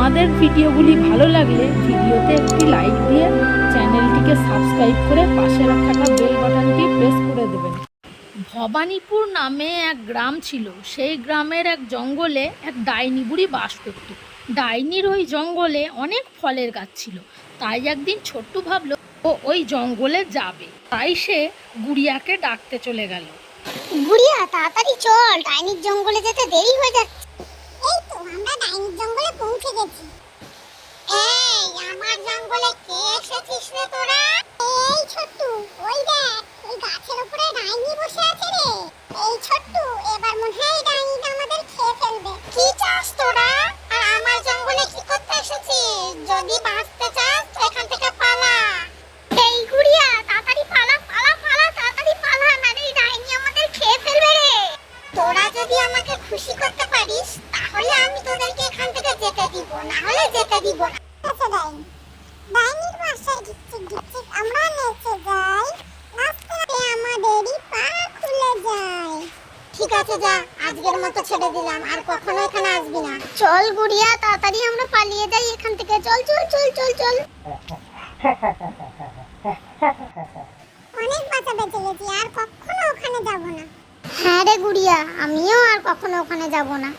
আমাদের ভিডিওগুলি ভালো লাগলে ভিডিওতে একটি লাইক দিয়ে চ্যানেলটিকে সাবস্ক্রাইব করে পাশে থাকা বেল বাটনটি প্রেস করে দেবেন। ভবানীপুর নামে এক গ্রাম ছিল। সেই গ্রামের এক জঙ্গলে এক ডাইনি বুড়ি বাস করত। ডাইনির ওই জঙ্গলে অনেক ফলের গাছ ছিল। তাই একদিন ছোট্টু ভাবলো, ও ওই জঙ্গলে যাবে। তাই সে গুড়িয়াকে ডাকতে চলে গেল। গুড়িয়া, তাড়াতাড়ি চল। ডাইনির জঙ্গলে যেতে দেরি হয়ে যাচ্ছে। জঙ্গলে কে এসেছিস রে তোরা? এই ছোট্টু ওই দেখ ওই গাছের উপরে ডাইনি বসে আছে রে। এই ছোট্টু এবার মনে হয় ডাইনিটা আমাদের খেয়ে ফেলবে। কি চাস তোরা? আর আমার জঙ্গলে কি করতে এসেছিস? যদি বাঁচতে চাস এখান থেকে পালা। এই গুড়িয়া তাড়াতাড়ি পালা পালা পালা তাড়াতাড়ি পালা। মানে এই ডাইনি আমাদের খেয়ে ফেলবে রে। তোরা যদি আমাকে খুশি করতে পারিস তাহলে আমি তোদেরকে এখান থেকে যেতে দিব। না হলে যেতে দিব না। ঠিক আছে যা। আজকের মতো ছেড়ে দিলাম। আর কখনো এখানে আসবি না। চল গুড়িয়া তাড়াতাড়ি আমরা পালিয়ে যাই এখান থেকে। চল চল চল চল চল। অনেক বাঁচা বেঁচে গেছি আর কখনো ওখানে যাব না। হ্যাঁ রে গুড়িয়া আমিও আর কখনো ওখানে যাব না।